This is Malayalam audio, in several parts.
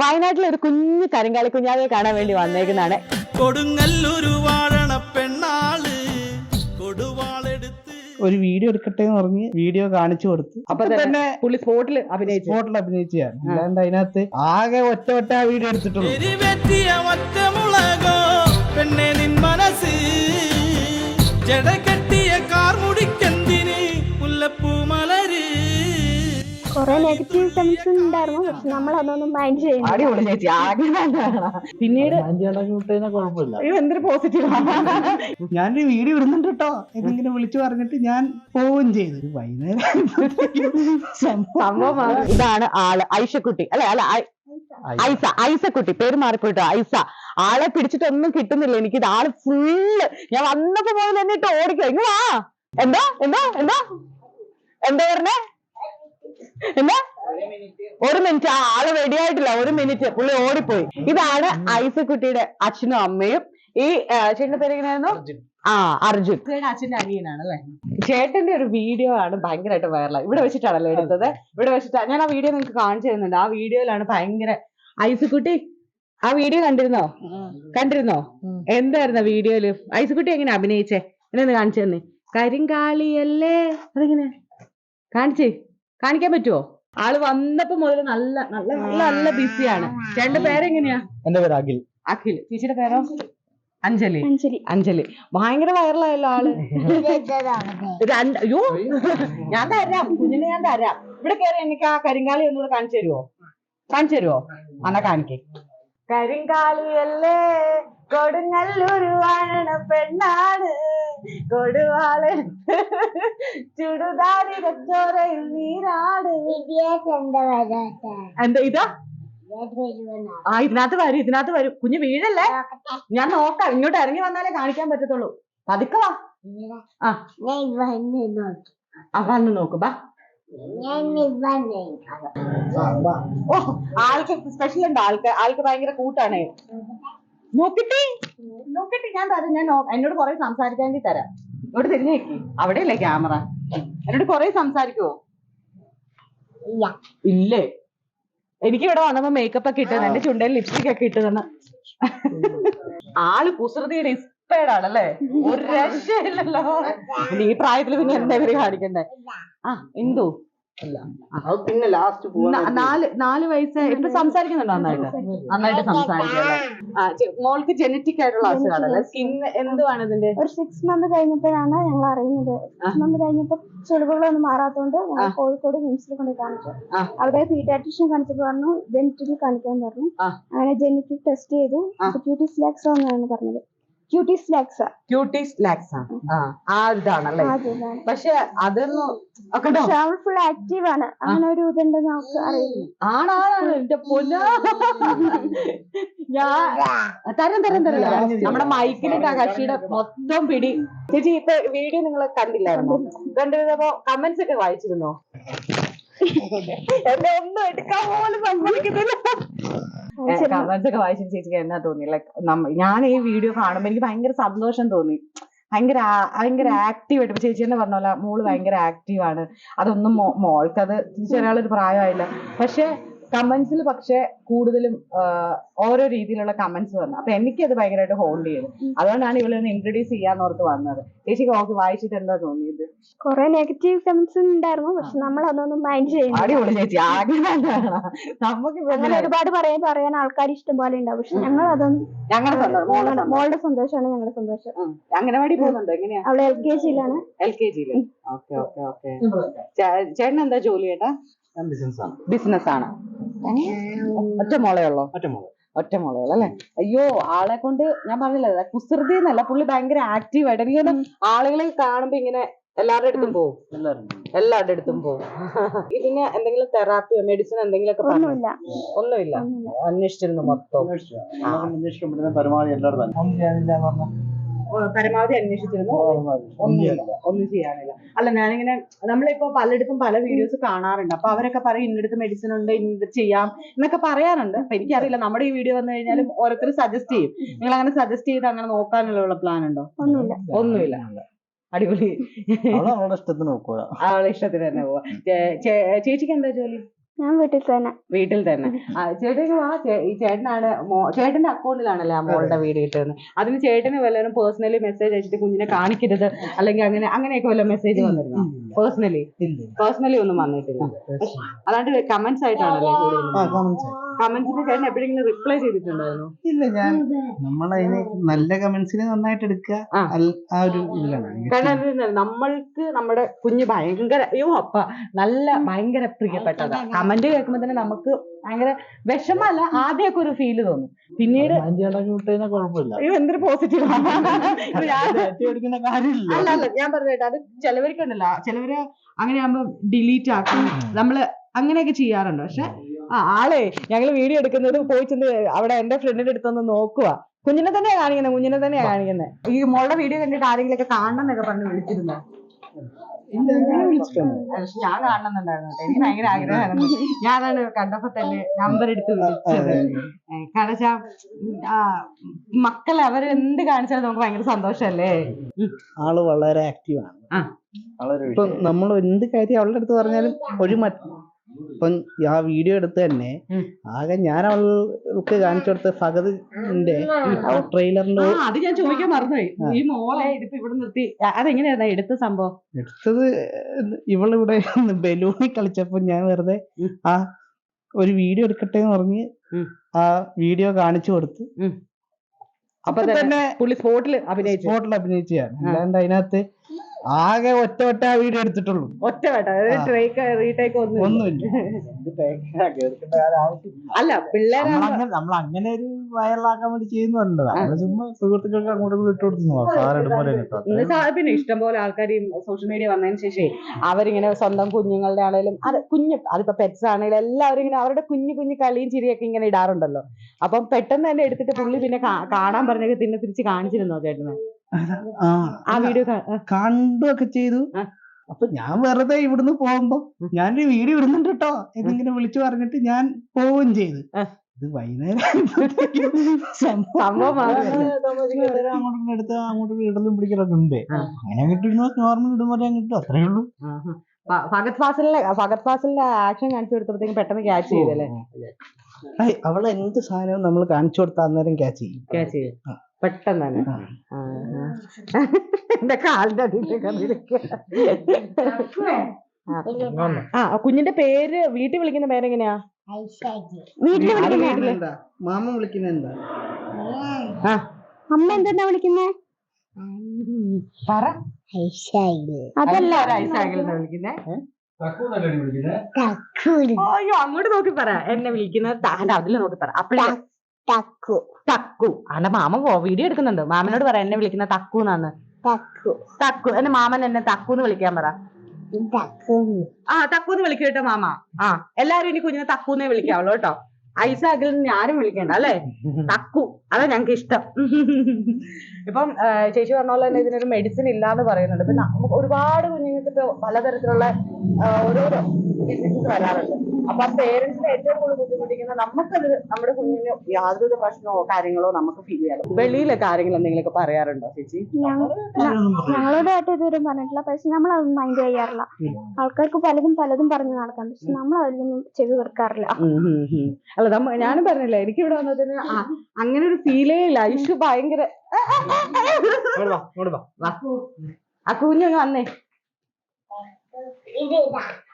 വയനാട്ടിൽ ഒരു കുഞ്ഞു കരിങ്കാലി കുഞ്ഞാവെ കാണാൻ വേണ്ടി വന്നേക്കുന്നതാണ്. കൊടുങ്ങല്ലൂർ വാഴണ പെണ്ണാൾ കൊടുവാളെടുത്ത്. ഒരു വീഡിയോ എടുക്കട്ടെ എന്ന് പറഞ്ഞ് വീഡിയോ കാണിച്ചു കൊടുത്തു. അപ്പൊ തന്നെ പുള്ളി സ്പോട്ടിൽ അഭിനയിച്ചു. സ്പോട്ടിൽ അഭിനയിച്ചാണ് അല്ലാണ്ട് അതിനകത്ത് ആകെ ഒറ്റ ഒറ്റ ആ വീഡിയോ എടുത്തിട്ടുള്ളൂ. ഒറ്റ മുളകോ പെണ്ണെ നിൻ മനസ്സ്. ജട കുറെ നെഗറ്റീവ് സെൻസ് ഉണ്ടായിരുന്നു പക്ഷെ നമ്മൾ അതൊന്നും മൈൻഡ് ചെയ്യുന്നു പിന്നീട് എന്തൊരു പോസിറ്റീവ് ഞാനൊരു വീഡിയോ ഇടുന്നുണ്ട് കേട്ടോ. ഇതിങ്ങനെ വിളിച്ചു പറഞ്ഞിട്ട് ഞാൻ പോവുകയും ചെയ്തു. വൈകുന്നേരം. ഇതാണ് ആൾ ഐഷക്കുട്ടി. അല്ലെ അല്ല ഐസ ഐസക്കുട്ടി. പേര് മാറിപ്പോയിട്ടോ ഐസ. ആളെ പിടിച്ചിട്ടൊന്നും കിട്ടുന്നില്ല എനിക്ക്. ഇത് ആൾ ഫുള്ള് ഞാൻ വന്നപ്പോ മുതൽ എന്നിട്ട് ഓടിക്കാ ഇങ്ങ് വാ. എന്താ? എന്താ? എന്താ? എന്താ പറഞ്ഞേ? എന്താ? ഒരു മിനിറ്റ്. ആ ആൾ റെഡി ആയിട്ടില്ല. ഒരു മിനിറ്റ്. പുള്ളി ഓടിപ്പോയി. ഇതാണ് ഐസക്കുട്ടിയുടെ അച്ഛനും അമ്മയും. ഈ ചേട്ടന്റെ പേര് എങ്ങനെയായിരുന്നു? ആ അർജുൻ. അച്ഛന്റെ അനിയനാണ് അല്ലേ ചേട്ടന്റെ ഒരു വീഡിയോ ആണ് ഭയങ്കരമായിട്ട് വൈറലായി ഇവിടെ വെച്ചിട്ടാണല്ലോ എടുത്തത്. ഇവിടെ വെച്ചിട്ടാ ഞാൻ ആ വീഡിയോ നിങ്ങൾക്ക് കാണിച്ചു തരുന്നുണ്ട്. ആ വീഡിയോയിലാണ് ഭയങ്കര ഐസക്കുട്ടി. ആ വീഡിയോ കണ്ടിരുന്നോ? കണ്ടിരുന്നോ? എന്തായിരുന്നു വീഡിയോയിൽ ഐസക്കുട്ടി എങ്ങനെ അഭിനയിച്ചേ? എന്നെ കാണിച്ചു തന്നെ. കരിങ്കാളിയല്ലേ? അതെങ്ങനെ കാണിച്ചേ. കാണിക്കാൻ പറ്റുമോ ആൾ വന്നപ്പോ മുതൽ നല്ല നല്ല നല്ല നല്ല ബിസിയാണ് ചേട്ടന്റെ പേരെങ്ങനെയാ? എന്റെ പേര് അഖിൽ. അഖിൽ. ചേച്ചിയുടെ പേരോ? അഞ്ജലി. അഞ്ജലി. അഞ്ജലി. ഭയങ്കര വൈറലായല്ലോ ആൾ. രണ്ട് അയ്യോ. ഞാൻ തരാം. കുഞ്ഞിനെ ഞാൻ തരാം. ഇവിടെ കയറി എനിക്ക് ആ കരിങ്കാളി ഒന്നുകൂടെ കാണിച്ചു തരുമോ കാണിച്ചു തരുമോ എന്നാ കാണിക്കേ. കരിങ്കാളിയല്ലേ കൊടുങ്ങല്ലൂർ വാഴണ പെണ്ണാണ്. കൊടുവാളെടുത്ത് ചുടുതാരി നീരാട് എന്താ ഇതാ? ആ ഇതിനകത്ത് വരും ഇതിനകത്ത് വരും. കുഞ്ഞ് വീഴല്ലേ? ഞാൻ നോക്കാം ഇങ്ങോട്ട് ഇറങ്ങി വന്നാലേ കാണിക്കാൻ പറ്റത്തുള്ളൂ. പതുക്കെ വാ. ആ. ആ വന്ന് നോക്ക്. ബാ. ഓ ആൾക്ക് സ്പെഷ്യൽ ഉണ്ടോ. ആൾക്ക് ആൾക്ക് ഭയങ്കര കൂട്ടാണ്. നോക്കിട്ടെ. നോക്കട്ടെ ഞാൻ തരാം. ഞാൻ എന്നോട് കുറെ സംസാരിക്കാൻ വേണ്ടി തരാം. ഇവിടെ തിരിഞ്ഞു നോക്കി. അവിടെയല്ലേ ക്യാമറ? എന്നോട് കുറെ സംസാരിക്കുവോ? ഇല്ലേ. എനിക്ക് ഇവിടെ വന്നപ്പോ മേക്കപ്പ് ഒക്കെ ഇട്ടത് എന്റെ ചുണ്ടയിൽ ലിപ്സ്റ്റിക് ഒക്കെ ഇട്ടതെന്ന് ആൾ കുസൃതിയുടെ ഇൻസ്പയർഡ് ആണല്ലേ? ഒരു രക്ഷയില്ലല്ലോ. നീ ഈ പ്രായത്തിൽ പിന്നെ എന്താ ഇവർ കാണിക്കണ്ടേ? ആ എന്തോ പിന്നെ ലാസ്റ്റ് നാല് നാല് വയസ്സ് ഇപ്പൊ സംസാരിക്കുന്നുണ്ടോ നന്നായിട്ട്? നന്നായിട്ട് സംസാരിക്കുന്നു മോൾക്ക് ജനറ്റിക് ആയിട്ടുള്ള അസുഖമാണല്ലേ സ്കിൻ എന്തുവാണ് ഇതിന്റെ? ഒരു സിക്സ് മന്ത് കഴിഞ്ഞപ്പോഴാണ് ഞങ്ങൾ അറിയുന്നത്. സിക്സ് മന്ത് കഴിഞ്ഞപ്പോൾ ചുളിവുകളൊന്നും മാറാത്തതുകൊണ്ട് ഞങ്ങൾ കോഴിക്കോട് മിംസിൽ കൊണ്ട് കാണിച്ചു. അവിടെ പീഡിയാട്രിഷ്യൻ കാണിച്ചപ്പോൾ പറഞ്ഞു ജെനറ്റിക് കാണിക്കാൻ പറഞ്ഞു. അങ്ങനെ ജെനറ്റിക് ടെസ്റ്റ് ചെയ്തു. ക്യൂട്ടീസ് ലാക്സ എന്നാണ് പറഞ്ഞത്. ക്യൂട്ടീസ് ലാക്സ ക്യൂട്ടീസ് ലാക്സ ആ. ആ ഇതാണല്ലേ? അതാണ് പക്ഷെ അതൊന്നും ഒക്കെ ഉണ്ടോ? പക്ഷെ അവൾ ഫുൾ ആക്റ്റീവ് ആണ്. അങ്ങനെ ഒരു ഇതുണ്ടെന്ന് നമുക്ക് അറിയില്ല. ആണാണ് എന്റെ പൊന്ന. ഞാൻ തരം തരം തരം. നമ്മുടെ മൈക്കിലിട്ട് ആ കക്ഷിയുടെ മൊത്തം പിടി. ചേച്ചി ഇപ്പൊ വീഡിയോ നിങ്ങൾ കണ്ടില്ലായിരുന്നോ? കണ്ടിരുന്നപ്പോ കമന്റ്സ് ഒക്കെ വായിച്ചിരുന്നോ? എന്നെ ഒന്നും എടുക്കാൻ പോലും സമ്മതിക്കുന്നില്ല കമന്റ്സ് ഒക്കെ വായിച്ചിട്ട് ചേച്ചിക്ക് എന്നാ തോന്നി? ലൈക്ക് ഞാൻ ഈ വീഡിയോ കാണുമ്പോ എനിക്ക് ഭയങ്കര സന്തോഷം തോന്നി. ഭയങ്കര ഭയങ്കര ആക്റ്റീവ് ആയിട്ട് ഇപ്പൊ ചേച്ചി തന്നെ പറഞ്ഞ പോലെ മോൾ ഭയങ്കര ആക്റ്റീവ് ആണ്. അതൊന്നും മോ- മോൾക്കത് തിരിച്ചറിയാനുള്ളൊരു പ്രായമായില്ല. പക്ഷെ കമന്റ്സിൽ പക്ഷെ കൂടുതലും ഓരോ രീതിയിലുള്ള കമന്റ്സ് വന്നു. അപ്പൊ എനിക്കത് ഭയങ്കരമായിട്ട് ഹോൾഡ് ചെയ്തു. അതുകൊണ്ടാണ് ഇവളെ ഒന്ന് ഇൻട്രൊഡ്യൂസ് ചെയ്യാന്നോർത്ത് വന്നത്. ചേച്ചിക്ക് ഓക്കെ വായിച്ചിട്ട് എന്താ തോന്നിയത്? കുറെ നെഗറ്റീവ് കമന്റ്സ് ഉണ്ടായിരുന്നു പക്ഷെ നമ്മൾ അതൊന്നും മൈൻഡ് ചെയ്യുന്നു അടിപൊളി ചേച്ചി ആഗ്രഹം നമുക്ക് അങ്ങനെ ഒരുപാട് പറയാൻ പറയാൻ ആൾക്കാർ ഇഷ്ടം പോലെ ഉണ്ടാവും. പക്ഷെ ഞങ്ങൾ അതൊന്നും ഞങ്ങളുടെ മോളുടെ സന്തോഷമാണ് ഞങ്ങളുടെ സന്തോഷം. അംഗനവാടി പോകുന്നുണ്ടോ? എങ്ങനെയാ? അവൾ എൽ കെ ജിയിലാണ് എൽ കെ ജിയിൽ ഓക്കെ ഓക്കെ ഓക്കെ. ചേട്ടൻ എന്താ ജോലി ചേട്ടാ? ബിസിനസ് ആണ് ബിസിനസ് ആണ് ഒറ്റ മോളേ ഉള്ളോ? ഒറ്റ മോൾ. ഒറ്റ അല്ലേ? അയ്യോ ആളെ കൊണ്ട് ഞാൻ പറഞ്ഞില്ല കുസൃതി എന്നല്ല പുള്ളി ഭയങ്കര ആക്റ്റീവ് ആയിട്ട് എനിക്ക് ആളുകളെ കാണുമ്പോ ഇങ്ങനെ എല്ലാവരുടെ അടുത്തും പോകും എല്ലാവരും എല്ലാവരുടെ അടുത്തും പോകും ഇതിന് എന്തെങ്കിലും തെറാപ്പിയോ മെഡിസിൻ എന്തെങ്കിലും ഒക്കെ പറഞ്ഞു? ഒന്നുമില്ല. ഒന്നുമില്ല. അന്വേഷിച്ചിരുന്നു മൊത്തം. പരമാവധി എല്ലാവരും പരമാവധി അന്വേഷിച്ചിരുന്നു. ഒന്നും ഒന്നുമില്ല ഒന്നും ചെയ്യാനില്ല. അല്ല ഞാനിങ്ങനെ നമ്മളിപ്പോ പലയിടത്തും പല വീഡിയോസ് കാണാറുണ്ട്. അപ്പൊ അവരൊക്കെ പറയും ഇന്നടുത്ത് മെഡിസിൻ ഉണ്ട് ഇന്നത് ചെയ്യാം എന്നൊക്കെ പറയാറുണ്ട്. അപ്പൊ എനിക്കറിയില്ല നമ്മുടെ ഈ വീഡിയോ വന്നു കഴിഞ്ഞാലും ഓരോരുത്തർ സജസ്റ്റ് ചെയ്യും. നിങ്ങൾ അങ്ങനെ സജസ്റ്റ് ചെയ്ത് അങ്ങനെ നോക്കാനുള്ള പ്ലാൻ ഉണ്ടോ? ഒന്നുമില്ല. ഒന്നുമില്ല. അടിപൊളി. അവൾ അവളുടെ ഇഷ്ടത്തിന് തന്നെ പോവാ. ചേച്ചിക്ക് എന്താ ജോലി? ഞാൻ വീട്ടിൽ തന്നെ. വീട്ടിൽ തന്നെ. ആ, ചേട്ടന് വാ ഈ ചേട്ടനാണ് മോ- ചേട്ടന്റെ അക്കൗണ്ടിലാണല്ലേ ആ മോളുടെ വീട് കിട്ടുന്നത്. അതിന് ചേട്ടന് വല്ലതും പേഴ്സണലി മെസ്സേജ് അയച്ചിട്ട് കുഞ്ഞിനെ കാണിക്കരുത് അല്ലെങ്കിൽ അങ്ങനെ അങ്ങനെയൊക്കെ വല്ല മെസ്സേജ് വന്നിരുന്നോ? പേഴ്സണലി? ഇല്ല. പേഴ്സണലി ഒന്നും വന്നിട്ടില്ല. അതാണ്ട് കമന്റ്സ് ആയിട്ടാണല്ലേ കൂടുതലും ആ. കമന്റ്സിന് ചേട്ടൻ എപ്പോഴെങ്കിലും റിപ്ലൈ ചെയ്തിട്ടുണ്ടായിരുന്നു? ഇല്ല ഞാൻ നമ്മളതിന് നല്ല കമന്റ്സിന് നന്നായിട്ട് എടുക്കുക. ആ. ഒരു ഇതിലാണ്. കാരണം നമ്മൾക്ക് നമ്മുടെ കുഞ്ഞ് ഭയങ്കര അയ്യോ അപ്പ നല്ല ഭയങ്കര പ്രിയപ്പെട്ടതാ. കമന്റ് കേൾക്കുമ്പോ തന്നെ നമുക്ക് ഭയങ്കര വിഷമല്ല ആദ്യമൊക്കെ ഒരു ഫീൽ തോന്നും. പിന്നീട് അയ്യോ എന്തൊരു പോസിറ്റീവ് അല്ല അല്ല ഞാൻ പറഞ്ഞേട്ടെ അത് ചിലവർക്കുണ്ടല്ലോ ചിലവര് അങ്ങനെയാകുമ്പോ ഡിലീറ്റ് ആക്കും. നമ്മൾ അങ്ങനെയൊക്കെ ചെയ്യാറുണ്ട്. പക്ഷെ ആ ആളെ ഞങ്ങൾ വീഡിയോ എടുക്കുന്നത് പോയി ചെന്ന് അവിടെ എന്റെ ഫ്രണ്ടിന്റെ അടുത്തൊന്ന് നോക്കുക കുഞ്ഞിനെ തന്നെയാ കാണിക്കുന്നത് കുഞ്ഞിനെ തന്നെയാ കാണിക്കുന്നത് ഈ മോളുടെ വീഡിയോ കണ്ടിട്ട് ആരെങ്കിലും ഒക്കെ കാണണം എന്നൊക്കെ പറഞ്ഞ് വിളിച്ചിരുന്നു ഞാൻ കാണണമെന്നുണ്ടായിരുന്നു. എനിക്ക് ഭയങ്കര ആഗ്രഹമായിരുന്നു. ഞാനാണ് കണ്ടപ്പോ തന്നെ നമ്പർ എടുത്ത് വിളിച്ചത്. കാരണം വെച്ചാ ആ, മക്കളെ അവർ എന്ത് കാണിച്ചാലും നമുക്ക് ഭയങ്കര സന്തോഷല്ലേ ആൾ വളരെ ആക്റ്റീവാണ്. ഇപ്പൊ നമ്മൾ എന്ത് കാര്യം അവളുടെ അടുത്ത് പറഞ്ഞാലും ഒരു ഇപ്പം ആ വീഡിയോ എടുത്ത് തന്നെ. ആകെ ഞാൻ അവൾക്ക് കാണിച്ചു കൊടുത്ത ഫഗതിന്റെ ട്രെയിലറിന്റെ അത് ഞാൻ ചോദിക്കാൻ മറന്നുപോയി. ഈ മോളെ ഇതിപ്പോ ഇവിടെ നിർത്തി. അതെങ്ങനെയാ എടുത്ത സംഭവം? എടുത്തത് ഇവളിവിടെ ബലൂണിൽ കളിച്ചപ്പോ ഞാൻ വെറുതെ. ആ ഒരു വീഡിയോ എടുക്കട്ടെ എന്ന് പറഞ്ഞ്. ആ വീഡിയോ കാണിച്ചു കൊടുത്ത്. അപ്പൊ തന്നെ തന്നെ പുള്ളി സ്പോട്ടിൽ അഭിനയിച്ചു സ്പോട്ടിൽ അഭിനയിച്ചാണ് അല്ലാണ്ട് അതിനകത്ത് ആകെ ഒറ്റ ഒറ്റ ആ വീഡിയോ എടുത്തിട്ടുള്ളൂ. ഒറ്റ റീടേക്ക് ഒന്നും ഒന്നുമില്ല. അല്ല പിള്ളേരാകുമ്പോ നമ്മൾ അങ്ങനെ ഒരു വൈറലാക്കാൻ വേണ്ടി ചെയ്യുന്നുണ്ട് നമ്മൾ ചുമ്മാ സുഹൃത്തുക്കൾക്ക് അങ്ങോട്ട് ഇട്ട് കൊടുത്തു പിന്നെ ഇഷ്ടംപോലെ ആൾക്കാർ ഈ സോഷ്യൽ മീഡിയ വന്നതിന് ശേഷം അവരിങ്ങനെ സ്വന്തം കുഞ്ഞുങ്ങളുടെ ആണെങ്കിലും അത് കുഞ്ഞ് അതിപ്പോ പെറ്റ്സ് ആണെങ്കിലും എല്ലാവരും ഇങ്ങനെ അവരുടെ കുഞ്ഞു കുഞ്ഞു കളിയും ചിരിയൊക്കെ ഇങ്ങനെ ഇടാറുണ്ടല്ലോ. അപ്പം പെട്ടെന്ന് തന്നെ എടുത്തിട്ട് പുള്ളി പിന്നെ കാണാൻ പറഞ്ഞൊക്കെ പിന്നെ തിരിച്ച് കാണിച്ചിരുന്നോ ചേട്ടന്? ആ വീഡിയോ കണ്ടുമൊക്കെ ചെയ്തു. അപ്പൊ ഞാൻ വെറുതെ ഇവിടുന്ന് പോകുമ്പോ ഞാനൊരു വീഡിയോ ഇടുന്നുണ്ട് കേട്ടോ എന്നിങ്ങനെ വിളിച്ചു പറഞ്ഞിട്ട് ഞാൻ പോവുകയും ചെയ്തു. ഇത് വൈകുന്നേരം. അങ്ങോട്ടും എടുത്ത് അങ്ങോട്ടും ഇടലും പിടിക്കലൊക്കെ ഉണ്ട്. അങ്ങനെ കിട്ടുന്നു നോർമൽ ഇടുമ്പോ കിട്ടും. അത്രേ ഉള്ളൂ. ഫഗത് ഫാസിലെ ഫഗത് ഫാസിലിന്റെ ആക്ഷൻ കാണിച്ചു കൊടുത്തപ്പോഴത്തേക്കും പെട്ടെന്ന് ക്യാച്ച് ചെയ്തല്ലേ? അവളെ എന്ത് സാധനവും നമ്മൾ കാണിച്ചു കൊടുത്താൽ അന്നേരം ക്യാച്ച് ചെയ്യും. ക്യാച്ച് ചെയ്തു ആ. പെട്ടെന്ന് തന്നെ. എന്റെ കാലിന്റെ അടിയിലേക്ക് ആ. കുഞ്ഞിന്റെ പേര് വീട്ടിൽ വിളിക്കുന്ന പേരെങ്ങനെയാ? വീട്ടിൽ വിളിക്കുന്ന മാമ വിളിക്കുന്ന എന്താ? ആ. അമ്മ എന്തെന്നാ വിളിക്കുന്നേ? പറ. അതല്ല. അങ്ങോട്ട് നോക്കി പറ. എന്നെ വിളിക്കുന്നത് അതിൽ നോക്കി പറ. അപ്പഴേ ടക്കു തക്കു. അന്റെ മാമ വീഡിയോ എടുക്കുന്നുണ്ട്. മാമനോട് പറ എന്നെ വിളിക്കുന്ന തക്കു എന്നാണ് തക്കു. തക്കു. എന്റെ മാമൻ എന്നെ തക്കു എന്ന് വിളിക്കാൻ പറ. ആ ആ തക്കൂന്ന് വിളിക്കും കേട്ടോ മാമ. ആ എല്ലാരും ഇനി കുഞ്ഞിനെ തക്കൂന്നേ വിളിക്കാവുള്ളൂ കേട്ടോ. ഐസാക്കിൽ നിന്ന് ആരും വിളിക്കണ്ട അല്ലേ? തക്കു. അതാ ഞങ്ങൾക്ക് ഇഷ്ടം. ഇപ്പം ചേച്ചി പറഞ്ഞ പോലെ തന്നെ ഇതിനൊരു മെഡിസിൻ ഇല്ലാന്ന് പറയുന്നുണ്ട്. നമുക്ക് ഒരുപാട് കുഞ്ഞുങ്ങൾക്ക് ഇപ്പൊ പലതരത്തിലുള്ള ഓരോരോ ഡിസീസസ് വരാറുണ്ട്. അപ്പൊ ആ പേരന്റ്സിന് ഏറ്റവും കൂടുതൽ ബുദ്ധിമുട്ടിക്കുന്ന നമുക്കത് നമ്മുടെ കുഞ്ഞിന് യാതൊരു പ്രശ്നമോ കാര്യങ്ങളോ നമുക്ക് ഫീൽ ചെയ്യാറ് വെളിയിലൊക്കെ ആരെങ്കിലും എന്തെങ്കിലുമൊക്കെ പറയാറുണ്ടോ ചേച്ചി? ഞങ്ങളോടായിട്ട് ഇതുവരെ പറഞ്ഞിട്ടില്ല. പക്ഷെ നമ്മൾ അത് മൈൻഡ് ചെയ്യാറില്ല ആൾക്കാർക്ക് പലതും പലതും പറഞ്ഞു നടക്കാം. പക്ഷെ നമ്മൾ അതിലൊന്നും ചെവി ഉം. അല്ല നമ്മ ഞാനും പറഞ്ഞില്ല എനിക്ക് ഇവിടെ വന്നതിന് ആ- അങ്ങനെ ഒരു ഫീലേ ഇല്ല. ഐഷു ഭയങ്കര വാ. ആ കുഞ്ഞൊന്ന് വന്നേ.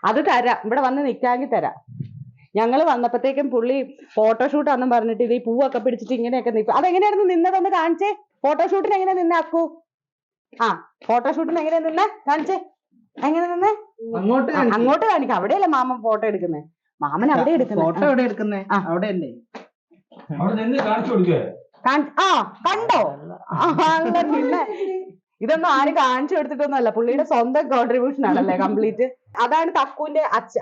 അത് തരാം. ഇവിടെ വന്ന് നിക്കാങ്കി തരാം. ഞങ്ങൾ വന്നപ്പോഴത്തേക്കും പുള്ളി ഫോട്ടോഷൂട്ട് ആണെന്ന് പറഞ്ഞിട്ട് ഇത് ഈ പൂവൊക്കെ പിടിച്ചിട്ട് ഇങ്ങനെയൊക്കെ നിൽക്കും അതെങ്ങനെയായിരുന്നു നിന്നതൊന്ന് കാണിച്ചേ? ഫോട്ടോഷൂട്ടിന് എങ്ങനെ നിന്നെ അക്കു ആ ഫോട്ടോഷൂട്ടിന് എങ്ങനെ നിന്നെ കാണിച്ചേ? എങ്ങനെ നിന്നെ? അങ്ങോട്ട് കാണിക്ക അങ്ങോട്ട് കാണിക്കാം. അവിടെയല്ലേ മാമൻ ഫോട്ടോ എടുക്കുന്നേ? മാമൻ അവിടെ എടുക്കുന്നത് ഫോട്ടോ എവിടെ എടുക്കുന്നേ. ആ. അവിടെ അല്ലേ അവിടെ നിന്ന് കാണിച്ചു കൊടുക്കേ കാൺ- ആ കണ്ടോ? പിന്നെ ഇതൊന്നും ആരും കാണിച്ചു കൊടുത്തിട്ടൊന്നുമല്ല പുള്ളിയുടെ സ്വന്തം കോൺട്രിബ്യൂഷൻ ആണല്ലേ കംപ്ലീറ്റ് അതാണ് തക്കുവിന്റെ അച്ഛ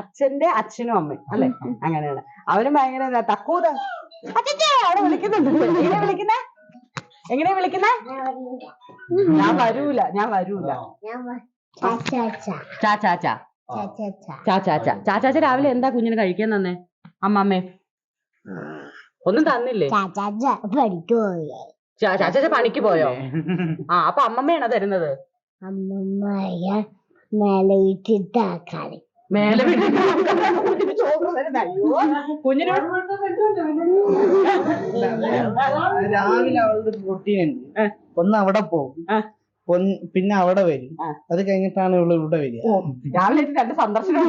അച്ഛന്റെ അച്ഛനും അമ്മയും അല്ലെ? അങ്ങനെയാണ്. അവനും ഭയങ്കര തക്കു അച്ഛാ അവിടെ വിളിക്കുന്നുണ്ട്. എങ്ങനെ വിളിക്കുന്നേ? എങ്ങനെയാ വിളിക്കുന്നേ? ഞാൻ വരൂല ഞാൻ വരൂല. ചാച്ചാച്ച രാവിലെ എന്താ കുഞ്ഞിന് കഴിക്കാൻ തന്നെ? അമ്മമ്മേ ഒന്നും തന്നില്ലേ? പഠിക്കുപോയി ചാച്ചാച്ച പണിക്ക് പോയോ? ആ അപ്പൊ അമ്മമ്മയാണോ തരുന്നത്? അമ്മമ്മയ മേലെ മേലെ കുഞ്ഞിന്? രാവിലെ അവളുടെ ഒന്ന് അവിടെ പോകും. പിന്നെ അവിടെ വരും. അത് കഴിഞ്ഞിട്ടാണ് ഇവൾ ഇവിടെ വരിക. രാവിലെ രണ്ട് സന്ദർശനം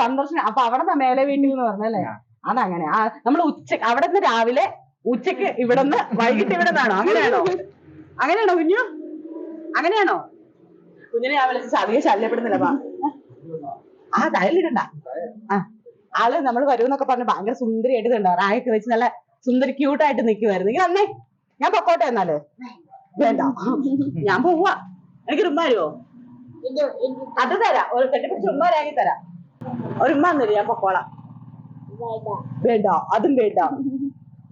സന്ദർശനം. അപ്പൊ അവിടെ മേലെ വീട്ടിൽ എന്ന് പറഞ്ഞല്ലേ? അതങ്ങനെ. ആ നമ്മൾ ഉച്ച അവിടെ നിന്ന് രാവിലെ ഉച്ചയ്ക്ക് ഇവിടുന്ന് വൈകിട്ട് ഇവിടെ നിന്നാണോ അങ്ങനെയാണോ? അങ്ങനെയാണോ കുഞ്ഞു? അങ്ങനെയാണോ? കുഞ്ഞിനെ ഞാൻ വിളിച്ച് അധികം ശല്യപ്പെടുന്നില്ല. ആ തയ്യലിടണ്ട ആ ആൾ നമ്മൾ വരുമെന്നൊക്കെ പറഞ്ഞ് ഭയങ്കര സുന്ദരിയായിട്ട് കണ്ടോ റായൊക്കെ വെച്ച് നല്ല സുന്ദരി ക്യൂട്ടായിട്ട് നിൽക്കുമായിരുന്നു ഇങ്ങനെ വന്നേ. ഞാൻ പൊക്കോട്ടെ എന്നാൽ? വേണ്ട. ഞാൻ പോവാ എനിക്ക് റുമ്മാരുവോ അത് തരാം. ഒരു കെട്ടിപ്പിടിച്ച് ഉമ്മ രാങ്ങി തരാം. ഒരു ഉമ്മ ഞാൻ പൊക്കോളാം. വേണ്ട. അതും വേണ്ട.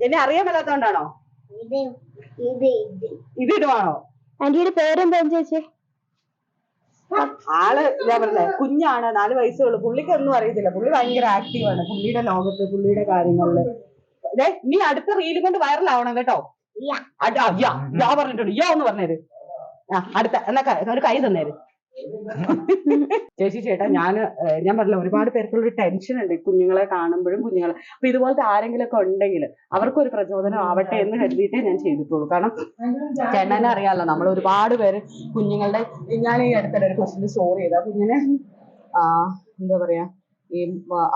എന്നെ അറിയാൻ മേലാത്തോണ്ടാണോ? ഇത് ഇടുവാണോ ആന്റിയുടെ പേരെന്താ ചേച്ചി? ആൾ ഞാൻ പറഞ്ഞേ കുഞ്ഞാണ് നാല് വയസ്സുള്ളൂ പുള്ളിക്ക് ഒന്നും അറിയത്തില്ല. പുള്ളി ഭയങ്കര ആക്റ്റീവാണ് പുള്ളിയുടെ ലോകത്ത് പുള്ളിയുടെ കാര്യങ്ങളിൽ. ദേ, നീ അടുത്ത റീലും കൊണ്ട് വൈറലാവണം കേട്ടോ. ഞാൻ പറഞ്ഞിട്ടുണ്ട്. യോ എന്ന് പറഞ്ഞേര്. ആ അടുത്ത എന്നാ ഒരു കൈ തന്നേര്. ചേച്ചി ചേട്ടാ ഞാൻ ഞാൻ പറഞ്ഞില്ല ഒരുപാട് പേർക്കുള്ള ഒരു ടെൻഷൻ ഉണ്ട് കുഞ്ഞുങ്ങളെ കാണുമ്പോഴും കുഞ്ഞുങ്ങളെ. അപ്പൊ ഇതുപോലത്തെ ആരെങ്കിലും ഒക്കെ ഉണ്ടെങ്കിൽ അവർക്കൊരു പ്രചോദനം ആവട്ടെ എന്ന് കരുതിയിട്ടേ ഞാൻ ചെയ്തിട്ടുള്ളൂ. കാരണം ചേട്ടനെ അറിയാമല്ലോ നമ്മൾ ഒരുപാട് പേര് കുഞ്ഞുങ്ങളുടെ ഞാൻ ഈ അടുത്തിടെ ഒരു ക്വസ്റ്റിന് സ്റ്റോറി ചെയ്ത കുഞ്ഞിനെ ആ എന്താ പറയാ ഈ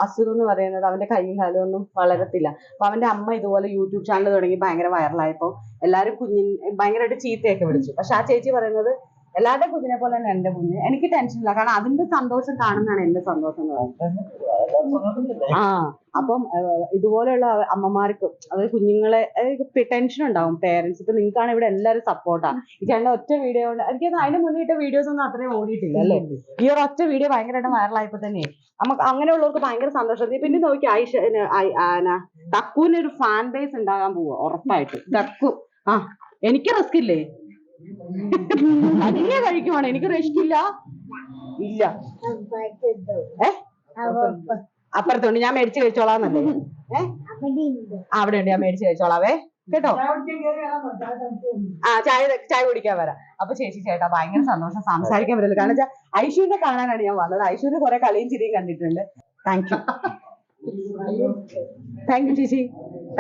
അസുഖം എന്ന് പറയുന്നത് അവന്റെ കൈയും കാലും ഒന്നും വളരത്തില്ല. അപ്പൊ അവന്റെ അമ്മ ഇതുപോലെ യൂട്യൂബ് ചാനൽ തുടങ്ങി ഭയങ്കര വൈറലായപ്പോ എല്ലാരും കുഞ്ഞിൻ ഭയങ്കരമായിട്ട് ചീത്തയൊക്കെ വിളിച്ചു. പക്ഷെ ആ ചേച്ചി പറയുന്നത് എല്ലാവരുടെയും കുഞ്ഞിനെ പോലെ തന്നെ എന്റെ കുഞ്ഞ്. എനിക്ക് ടെൻഷനില്ല കാരണം അതിന്റെ സന്തോഷം കാണുന്നതാണ് എന്റെ സന്തോഷം എന്ന് പറയുന്നത്. ആ അപ്പം ഇതുപോലെയുള്ള അമ്മമാർക്കും അതായത് കുഞ്ഞുങ്ങളെ ടെൻഷൻ ഉണ്ടാവും. പേരൻസ് ഇപ്പൊ നിങ്ങൾക്കാണ് ഇവിടെ എല്ലാവരും സപ്പോർട്ടാണ് ചേട്ടന്റെ ഒറ്റ വീഡിയോ കൊണ്ട് എനിക്ക് അതിന് മുന്നേ ഇട്ട വീഡിയോസ് ഒന്നും അത്രയും ഓടിയിട്ടില്ല അല്ലേ? ഈ ഒരു ഒറ്റ വീഡിയോ ഭയങ്കരമായിട്ട് വൈറലായപ്പോ തന്നെ നമുക്ക് അങ്ങനെയുള്ളവർക്ക് ഭയങ്കര സന്തോഷം. പിന്നെ നോക്കി ആയിഷ തക്കുവിന് ഒരു ഫാൻ ബേസ് ഉണ്ടാകാൻ പോവുക ഉറപ്പായിട്ട്. തക്കു ആ എനിക്ക് റിസ്ക് ഇല്ലേ? അതിനെ കഴിക്കുവാണ്? എനിക്ക് റെസ്റ്റ് ഇല്ല. ഇല്ല. അപ്പുറത്തുണ്ട്. ഞാൻ മേടിച്ച് കഴിച്ചോളാന്നല്ലേ അവിടെ ഉണ്ട് ഞാൻ മേടിച്ച് കഴിച്ചോളാവേ. കേട്ടോ? ആ ചായ ചായ കുടിക്കാൻ വരാം. അപ്പൊ ചേച്ചി ചേട്ടാ ഭയങ്കര സന്തോഷം സംസാരിക്കാൻ പറ്റില്ല. കാരണം വെച്ചാൽ ഐശ്വര്യനെ കാണാനാണ് ഞാൻ വന്നത്. ഐശ്വര്യ കുറെ കളിയും ചിരിയും കണ്ടിട്ടുണ്ട്. താങ്ക് യു താങ്ക് യു ചേച്ചി.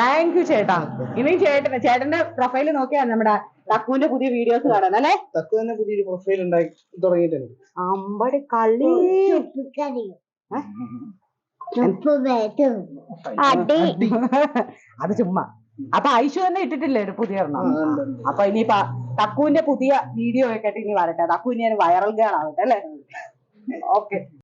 താങ്ക് യു ചേട്ടാ. ഇനി ചേട്ടന് ചേട്ടന്റെ പ്രൊഫൈൽ നോക്കിയാ നമ്മുടെ തക്കുവിന്റെ പുതിയ വീഡിയോസ് കാണാൻ അല്ലേ? തക്കു തന്നെ പുതിയൊരു പ്രൊഫൈൽ ഉണ്ടായി തുടങ്ങിയിട്ടുണ്ട്. അമ്പടി കളി അടി. അത് ചുമ്മാ. അപ്പൊ ഐശു തന്നെ ഇട്ടിട്ടില്ലേ ഒരു പുതിയ എണ്ണം അപ്പൊ ഇനി തക്കുവിന്റെ പുതിയ വീഡിയോ ഒക്കെ ഇനി വരട്ടെ. തക്കു ഇനി വൈറൽ ഗേൾ ആവട്ടെ അല്ലേ? ഓക്കെ.